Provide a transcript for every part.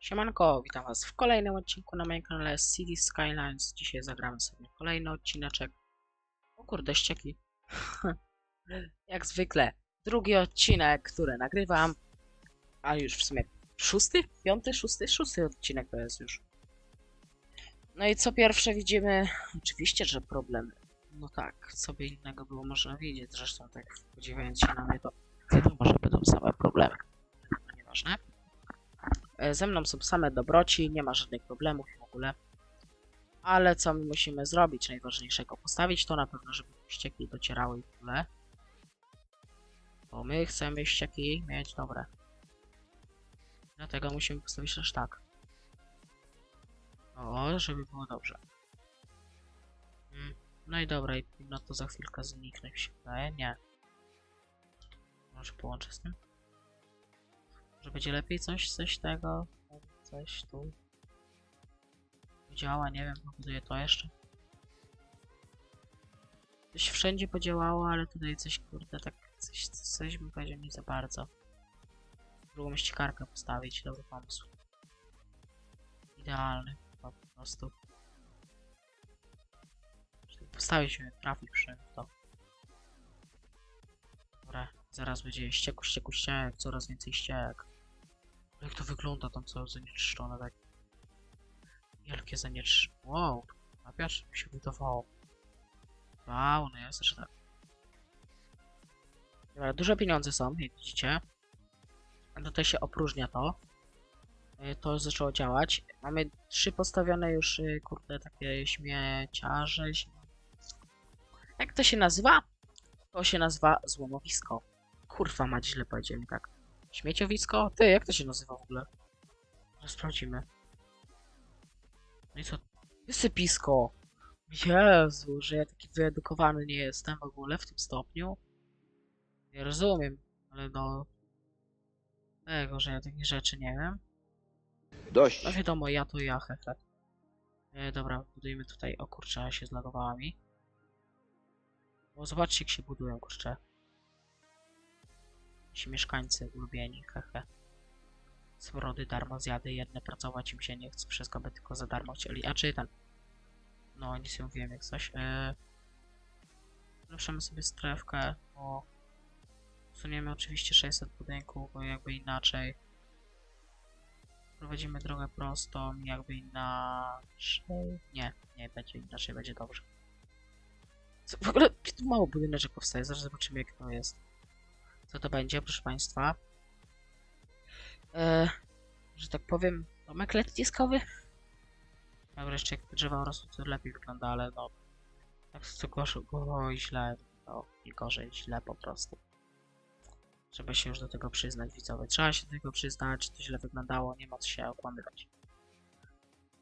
Siemanko, witam was w kolejnym odcinku na moim kanale City Skylines. Dzisiaj zagramy sobie kolejny odcineczek. O kurde, ścieki. Jak zwykle, drugi odcinek, który nagrywam. A już w sumie szósty? Piąty? Szósty? Szósty odcinek to jest już. No i co pierwsze widzimy? Oczywiście, że problemy. No tak, co by innego było można wiedzieć. Zresztą tak spodziewając się na mnie, to wiadomo, że będą same problemy. No nieważne. E, Ze mną są same dobroci, nie ma żadnych problemów w ogóle. Ale co my musimy zrobić najważniejszego? Postawić to na pewno, żeby ścieki docierały i ogóle. Bo my chcemy ścieki mieć dobre. Dlatego musimy postawić też tak. O, żeby było dobrze. Mm, No i dobra, i powinno to za chwilkę zniknąć. Nie. Może połączę z tym? Że będzie lepiej coś, coś tego, coś tu. Działa, nie wiem, pobuduję to jeszcze. Coś wszędzie podziałało, ale tutaj coś, kurde, tak, coś, coś bym powiedział nie za bardzo. Drugą ściekarkę postawić, dobry pomysł. Idealny, po prostu. Postawić się, trafić w to. Dobra, zaraz będzie ścieku, ścieku, ściek, coraz więcej ściek. Jak to wygląda tam całe zanieczyszczone, tak. Wielkie zanieczyszczenie. Wow, na pierwszy mi się wydawało. Wow, no jest, że tak. Dobra, duże pieniądze są, jak widzicie. Tutaj się opróżnia to. Y, To zaczęło działać. Mamy trzy postawione już, y, kurde, takie śmieciarze. śmie- Jak to się nazywa? To się nazywa złomowisko. Kurwa, mać źle powiedziałem tak. Śmieciowisko? Ty, jak to się nazywa w ogóle? Zaraz sprawdzimy. No i co? Wysypisko! Jezu, że ja taki wyedukowany nie jestem w ogóle w tym stopniu. Nie rozumiem, ale no... Tego, że ja takich rzeczy nie wiem. Dość. No wiadomo, ja to ja, hehe. E, dobra, budujemy tutaj. O kurczę, się zlagowała mi. Bo zobaczcie, jak się budują, kurczę. Ci mieszkańcy ulubieni, hehe. Smrody darmo zjady, jedne pracować im się nie chce, wszystko by tylko za darmo chcieli. A czy ten? No, nic nie mówiłem jak coś. Ulepszymy sobie strefkę, o... Usuniemy oczywiście 600 budynków, bo jakby inaczej. Prowadzimy drogę prostą, jakby inaczej. Nie, nie będzie inaczej, będzie dobrze. Co, w ogóle mało budyneczek powstaje, zaraz zobaczymy jak to jest. Co to będzie, proszę Państwa? E, że tak powiem, domek letniskowy? Dobra, jeszcze jak drzewa rosną, to lepiej wygląda, ale no... Tak co gorzej, go, źle, no, nie gorzej, źle po prostu. Trzeba się już do tego przyznać, widzowie. Trzeba się do tego przyznać, to źle wyglądało, nie ma co się okłamywać.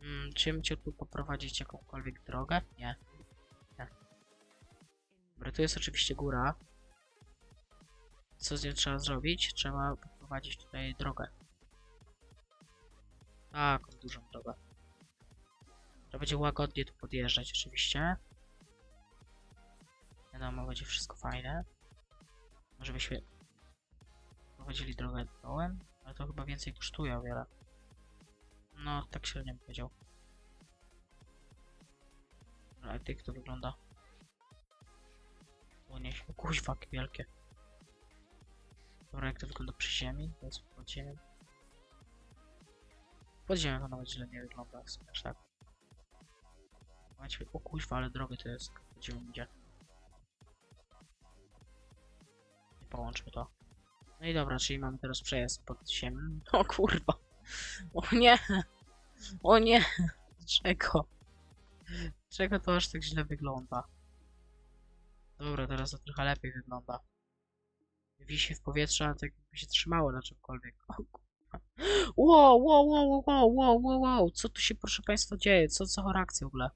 Hmm, czym cię tu poprowadzić jakąkolwiek drogę? Nie. Nie. Dobra, tu jest oczywiście góra. Co z nią trzeba zrobić? Trzeba poprowadzić tutaj drogę. Taką dużą drogę. To będzie łagodnie tu podjeżdżać oczywiście. Wiadomo, będzie wszystko fajne. Może byśmy prowadzili drogę dołem, ale to chyba więcej kosztuje o wiele. No, tak średnio bym powiedział. Ale jak to wygląda? O nie, o kuźwa, wielkie. Dobra, jak to wygląda przy ziemi? To jest pod ziemią. Pod ziemią to nawet źle nie wygląda, w sumie tak. Macie, o kuźwa, ale drogi to jest, pod ziemią idzie. I połączmy to. No i dobra, czyli mamy teraz przejazd pod ziemią. O kurwa. O nie. O nie. Czego? Czego to aż tak źle wygląda? Dobra, teraz to trochę lepiej wygląda. Wisi w powietrzu, ale tak jakby się trzymało na czymkolwiek. Wow, wow, wow, wow, wow, wow, wow. Co tu się proszę państwa dzieje? Co za reakcja w ogóle?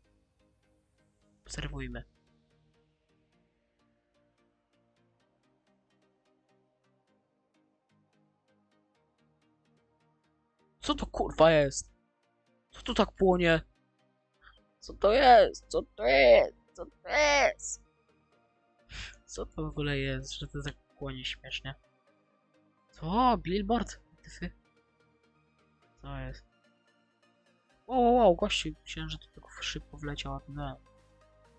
Obserwujmy. Co to kurwa jest? Co tu tak płonie? Co to jest? Co to jest? Co to jest? Co to w ogóle jest, że to tak płonie? Co? Billboard? Co jest? Wow, wow, wow, gościu, myślałem, że to tak szybko wleciał, nie.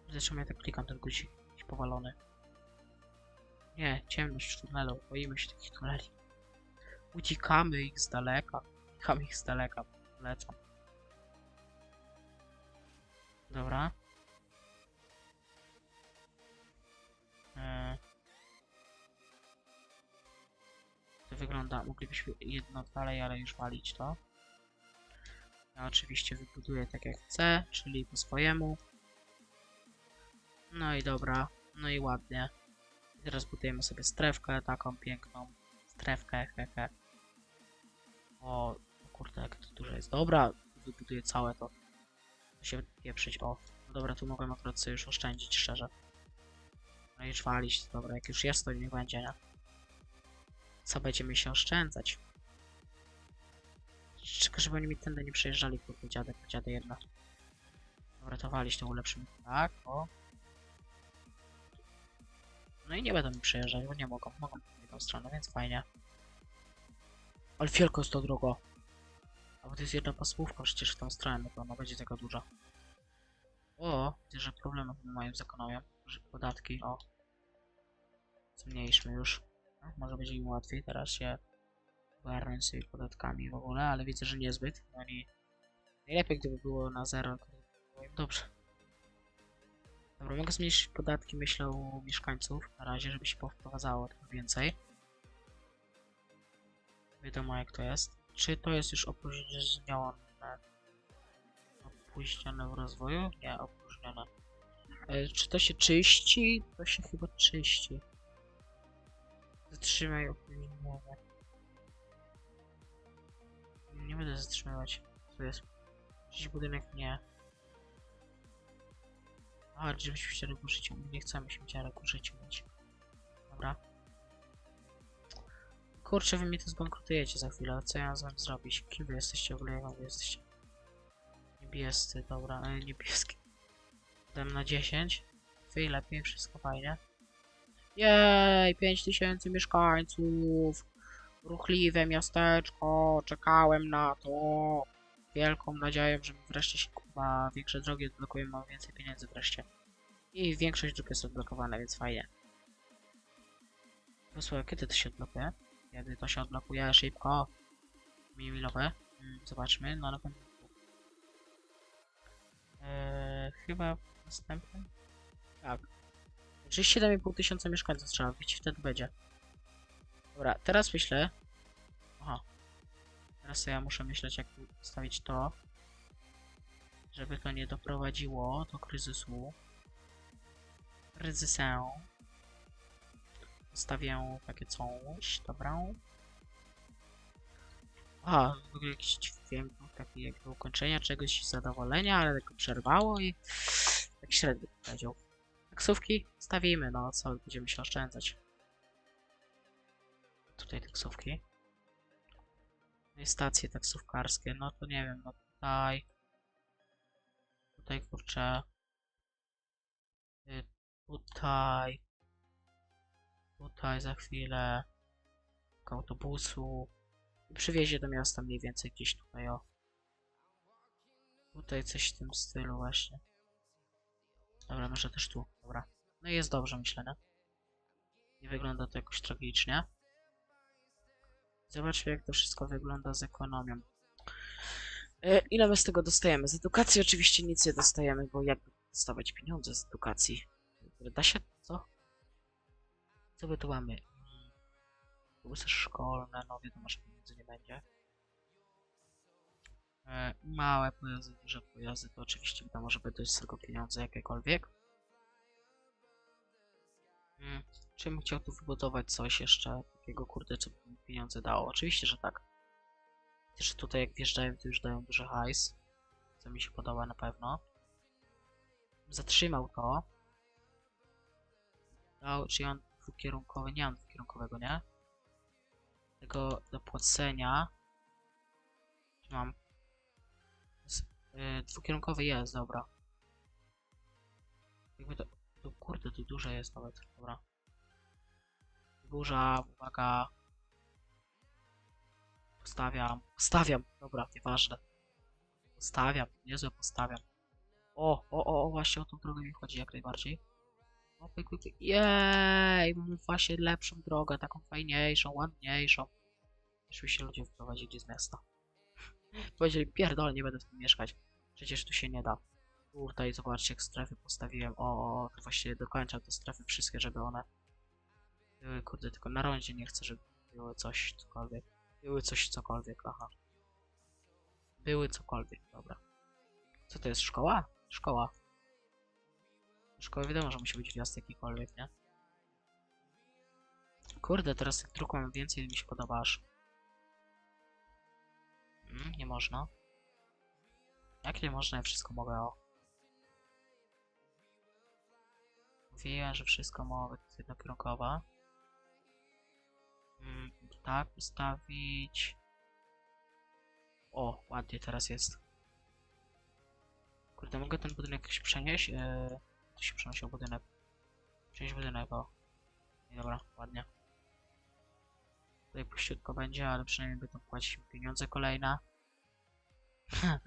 Zresztą ja tak klikam ten guzik, jakiś powalony. Nie, ciemność tunelu, boimy się takich tuneli. Uciekamy ich z daleka, uciekamy ich z daleka, lecą. Dobra. Eee. Wygląda, moglibyśmy jedno dalej, ale już walić to. Ja oczywiście wybuduję tak jak chcę, czyli po swojemu. No i dobra, no i ładnie. I teraz budujemy sobie strefkę, taką piękną strefkę, hehe. O, kurde, jak to duże jest. Dobra, wybuduję całe to. To się pieprzyć, o. No dobra, tu mogłem akurat sobie już oszczędzić, szczerze. No i już walić, dobra, jak już jest, to nie będzie, nie? Co będziemy się oszczędzać? Czekaj, żeby oni mi tędy nie przejeżdżali, kurde, dziadek, dziady jedna. Dobra, to walić, to ulepszymy. Tak, o. No i nie będą mi przejeżdżać, bo nie mogą. Mogą w jedną stronę, więc fajnie. Ale wielko jest to drogo. A bo to jest jedna pasłówka przecież w tą stronę, no to ona będzie taka duża. O, widzę, że problemy mają z ekonomią. Podatki, o. Zmniejszmy już. No, może będzie im łatwiej teraz się ogarnąć sobie podatkami w ogóle, ale widzę, że niezbyt. Oni... Najlepiej gdyby było na zero, było im dobrze. Dobra, mogę zmniejszyć podatki, myślę, u mieszkańców na razie, żeby się powprowadzało trochę więcej. Wiadomo jak to jest. Czy to jest już opóźnione? Opóźnione w rozwoju? Nie, opóźnione. E, czy to się czyści? To się chyba czyści. Zatrzymaj opóźnienie. Nie będę zatrzymywać. Co jest? Jakiś budynek? Nie. A, żebyśmy chcieli ku życiu. Nie chcemy śmieciarę ku życiu mieć. Dobra. Kurczę, wy mnie to zbankrutujecie za chwilę. Co ja mam zrobić? Kim wy jesteście w ogóle? Jak jesteście? Niebiescy, dobra, e, niebieski. Dam na 10. Wy lepiej, wszystko fajnie. Jej, 5000 mieszkańców. Ruchliwe miasteczko. Czekałem na to. Wielką nadzieją, że wreszcie się chyba większe drogi odblokują, mam więcej pieniędzy wreszcie. I większość dróg jest odblokowana, więc fajnie. Posłuchaj, kiedy to się odblokuje? Kiedy to się odblokuje? Szybko. Milowe. Mm, zobaczmy, no na pewno. Eee, chyba następny? Tak. 37,5 tysiąca mieszkańców trzeba wbić, wtedy będzie. Dobra, teraz myślę... Aha. Teraz ja muszę myśleć, jak ustawić to, żeby to nie doprowadziło do kryzysu. Kryzysę. Ustawię takie coś, dobra. A, w ogóle jakiś dźwięk taki jakby ukończenia czegoś, zadowolenia, ale tylko przerwało i tak średnio powiedział. Taksówki stawimy, no co, będziemy się oszczędzać. Tutaj taksówki. No i stacje taksówkarskie, no to nie wiem, no tutaj... Tutaj kurczę... Y, Tutaj... Tutaj za chwilę... autobusu... Przywiezie do miasta mniej więcej gdzieś tutaj, o. Tutaj coś w tym stylu właśnie. Dobra, może też tu, dobra. No i jest dobrze, myślę, nie? Nie wygląda to jakoś tragicznie. Zobaczmy, jak to wszystko wygląda z ekonomią. E, ile my z tego dostajemy? Z edukacji oczywiście nic nie dostajemy, bo jakby dostawać pieniądze z edukacji? Da się co? Co my tu mamy? Mm, szkolne, no wiadomo, że pieniędzy nie będzie. E, małe pojazdy, duże pojazdy, to oczywiście wiadomo, że będą z tego pieniądze jakiekolwiek. Mm, czy bym chciał tu wybudować coś jeszcze takiego, kurde, co by pieniądze dało? Oczywiście, że tak. Też tutaj jak wjeżdżają, to już dają duży hajs. Co mi się podoba na pewno. Zatrzymał to. Dał, czy on dwukierunkowy? Nie mam dwukierunkowego, nie? Tego do płacenia. Czy mam? Yy, dwukierunkowy jest, dobra. Jakby to, kurde, to duże jest nawet, dobra. Burza, uwaga. Postawiam, postawiam, dobra, nieważne. Postawiam, niezłe postawiam. O, o, o, właśnie o tą drogę mi chodzi jak najbardziej. O, pyk, pyk, pyk. Jej, mam właśnie lepszą drogę, taką fajniejszą, ładniejszą. Się ludzie wyprowadzili z miasta. Powiedzieli, pierdol, nie będę w tym mieszkać. Przecież tu się nie da. Tutaj zobaczcie, jak strefy postawiłem. O, właściwie dokończam te strefy wszystkie, żeby one były, kurde, tylko na rondzie nie chcę, żeby były coś, cokolwiek. Były coś, cokolwiek, aha. Były cokolwiek, dobra. Co to jest, szkoła? Szkoła. Szkoła wiadomo, że musi być wjazd jakikolwiek, nie? Kurde, teraz tych dróg więcej, mi się podoba aż. Mm, nie można. Jak nie można, ja wszystko mogę, o. Mówiłem, że wszystko mogę, to jest jednokierunkowa. Mm, tak, ustawić. O, ładnie teraz jest. Kurde, mogę ten budynek przenieść? Eee, się przenosił budynek. Przenieść budynek, o. Dobra, ładnie. Tutaj puściutko będzie, ale przynajmniej będą płacić pieniądze kolejne.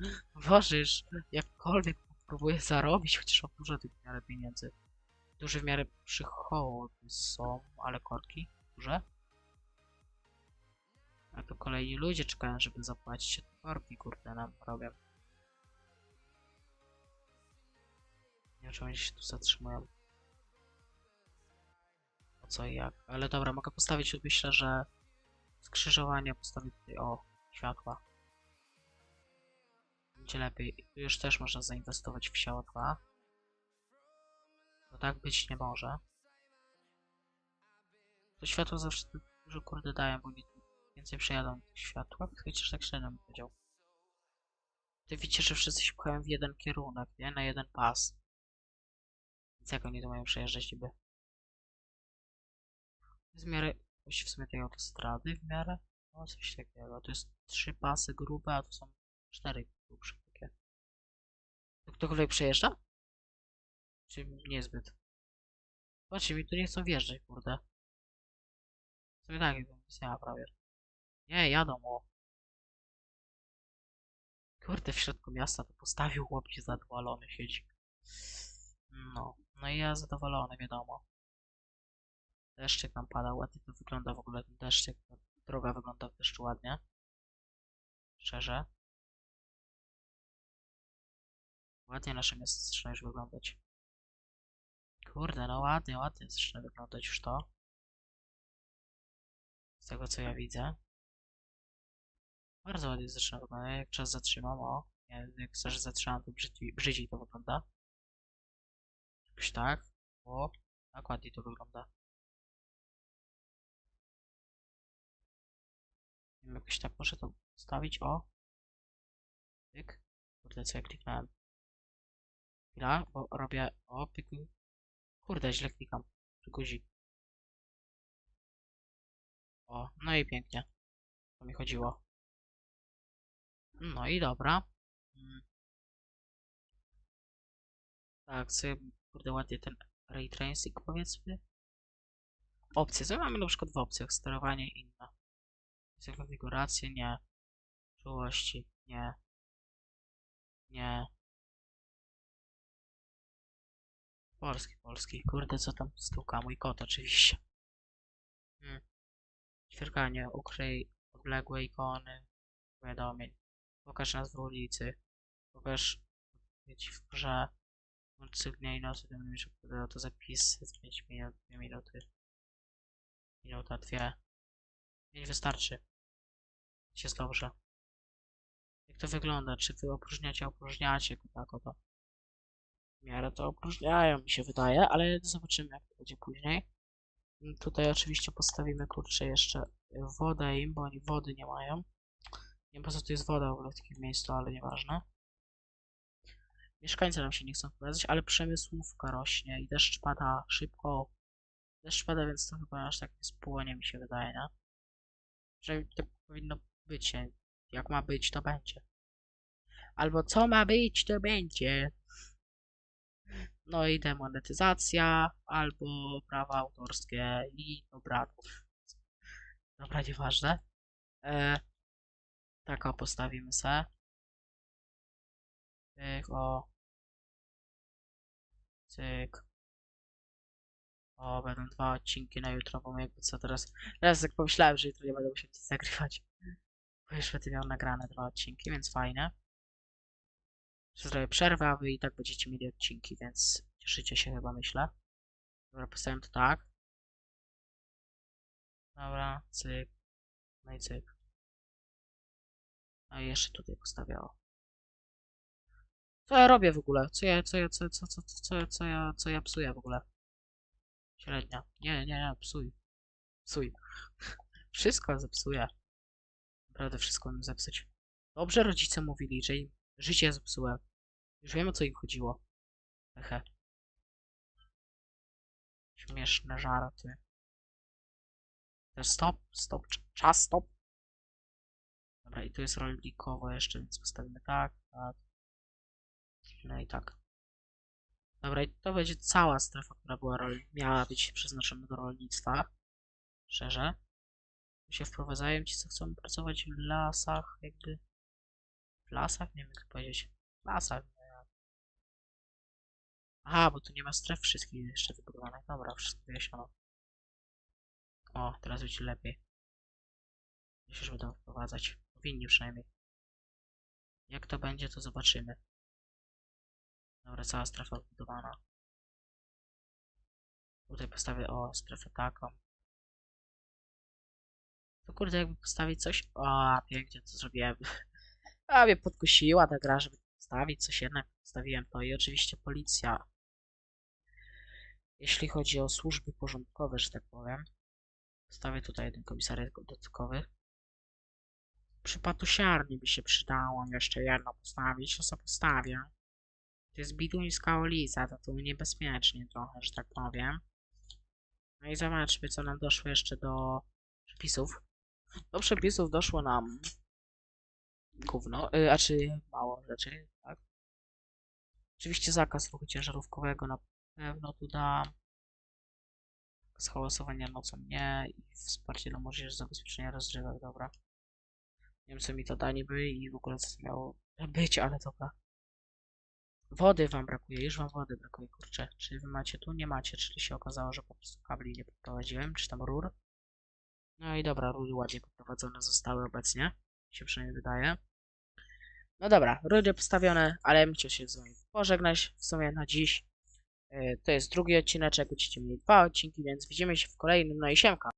Już jakkolwiek próbuję zarobić, chociaż mam dużo tych w miarę pieniędzy. Duże w miarę przychody są, ale korki duże. A to kolejni ludzie czekają, żeby zapłacić, korki, kurde, nam robią. Nie wiem, czy oni się tu zatrzymują. O co i jak. Ale dobra, mogę postawić, myślę, że skrzyżowanie postawię tutaj, o, światła. Będzie lepiej. Tu już też można zainwestować w światła. No tak być nie może. To światło zawsze dużo kurde dają, bo więcej przejadą tych światła, chociaż tak średnio bym powiedział. Ty widzicie, że wszyscy się pchają w jeden kierunek, nie? Na jeden pas. Więc jak oni to mają przejeżdżać niby? W miarę, właściwie w sumie tej autostrady w miarę, no coś takiego. To jest trzy pasy grube, a tu są cztery grubsze takie. To ktokolwiek przejeżdża? Czy niezbyt? Zobaczcie, mi tu nie chcą wjeżdżać, kurde. W sumie tak, jakbym ma prawie. Nie, jadą, o. Kurde, w środku miasta to postawił chłopcie zadowolony siedzi. No, no i ja zadowolony, wiadomo. Deszczyk nam pada, ładnie to wygląda w ogóle ten deszczyk. Droga wygląda w deszczu ładnie. Szczerze. Ładnie nasze miasto zaczyna już wyglądać. Kurde, no ładnie, ładnie zaczyna wyglądać już to. Z tego co ja widzę. Bardzo ładnie zaczyna wyglądać. Jak czas zatrzymam, o. Nie, jak też zatrzymam, to brzydziej, brzydziej to wygląda. Jakoś tak. O, tak ładnie to wygląda. Nie wiem, jakoś tak muszę to stawić, o. Pyk. Kurde, co ja kliknąłem. Chwila, bo robię, o, pyk. Kurde, źle klikam. Guzik. O, no i pięknie. To mi chodziło. No i dobra. Mm. Tak, sobie, kurde, ładnie ten ray tracing powiedzmy. Opcje, co mamy na przykład w opcjach? Sterowanie inne. Konfiguracje? Nie. Czułości? Nie. Nie. Polski, polski. Kurde, co tam stuka? Mój kot oczywiście. Hmm. Ćwierkanie, ukryj odległe ikony, powiadomień. Pokaż nazwę ulicy. Pokaż odpowiedź w grze. Bądź dnia i nocy, będziesz odpowiadał to zapisy z 5 minut, 2 minuty. Minuta, dwie. 5 wystarczy. Jest dobrze. Jak to wygląda? Czy wy opróżniacie, opróżniacie? Tak oto. W miarę to opróżniają, mi się wydaje, ale zobaczymy jak to będzie później. Tutaj oczywiście postawimy, kurczę, jeszcze wodę im, bo oni wody nie mają. Nie wiem po co tu jest woda w ogóle w takim miejscu, ale nieważne. Mieszkańcy nam się nie chcą wprowadzać, ale przemysłówka rośnie i deszcz pada szybko. Deszcz pada, więc to chyba aż tak nie spłonie mi się wydaje, nie? Że tak powinno być? Jak ma być, to będzie. Albo co ma być, to będzie. No i demonetyzacja, albo prawa autorskie i dobra. Dobra, nieważne. E, Tak o, postawimy se. Cyk, o. Cyk. O, będą dwa odcinki na jutro, bo jakby co teraz... Teraz jak pomyślałem, że jutro nie będę musiał nic zagrywać. Bo już będę miał nagrane dwa odcinki, więc fajne. Zrobię przerwę, a wy i tak będziecie mieli odcinki, więc cieszycie się chyba, myślę. Dobra, postawiam to tak. Dobra, cyk. No i cyk. No i jeszcze tutaj postawię, o. Co ja robię w ogóle? Co ja, co ja, co, co, co, co, co, co ja, co ja psuję w ogóle? Średnia. Nie, nie, nie, psuj. Psuj. Wszystko zepsuję. Naprawdę wszystko mam zepsuć. Dobrze rodzice mówili, że im życie zepsułem. Już wiem o co im chodziło. Hehe. Śmieszne żarty. To Stop, stop, cz- czas, stop. Dobra, i tu jest rolnikowo jeszcze, więc postawimy tak, tak. No i tak. Dobra, i to będzie cała strefa, która była miała być przeznaczona do rolnictwa. Szczerze. Tu się wprowadzają ci, co chcą pracować w lasach, jakby. W lasach? Nie wiem jak powiedzieć. W lasach. no Aha, bo tu nie ma stref wszystkich jeszcze wybudowanych. Dobra, wszystko wyjaśniono. O, teraz będzie lepiej. Myślę, że będą wprowadzać. Powinni przynajmniej. Jak to będzie, to zobaczymy. Dobra, cała strefa wybudowana. Tutaj postawię, o, strefę taką. To kurde, jakby postawić coś... O, pięknie to zrobiłem. A mnie podkusiła ta gra, żeby postawić coś jednak. Postawiłem to i oczywiście policja. Jeśli chodzi o służby porządkowe, że tak powiem. Postawię tutaj jeden komisariat dodatkowy. Przy patusiarni by się przydało jeszcze jedno postawić, to co postawię. To jest biduńska ulica, to tu niebezpiecznie trochę, że tak powiem. No i zobaczmy, co nam doszło jeszcze do przepisów. Do przepisów doszło nam gówno, y, a czy mało rzeczy, tak? Oczywiście zakaz ruchu ciężarówkowego na pewno tu dam. Z nocą nie i wsparcie dla młodzieży zabezpieczenia rozrywek, dobra. Nie wiem co mi to da niby i w ogóle co miało być, ale dobra. Wody wam brakuje, już wam wody brakuje, kurczę. Czy wy macie tu? Nie macie, czyli się okazało, że po prostu kabli nie poprowadziłem, czy tam rur. No i dobra, rury ładnie poprowadzone zostały obecnie. Się przynajmniej wydaje. No dobra, rury postawione, ale chciał się z wami pożegnać w sumie na dziś. Yy, To jest drugi odcineczek, będziecie mieli dwa odcinki, więc widzimy się w kolejnym, no i siemka.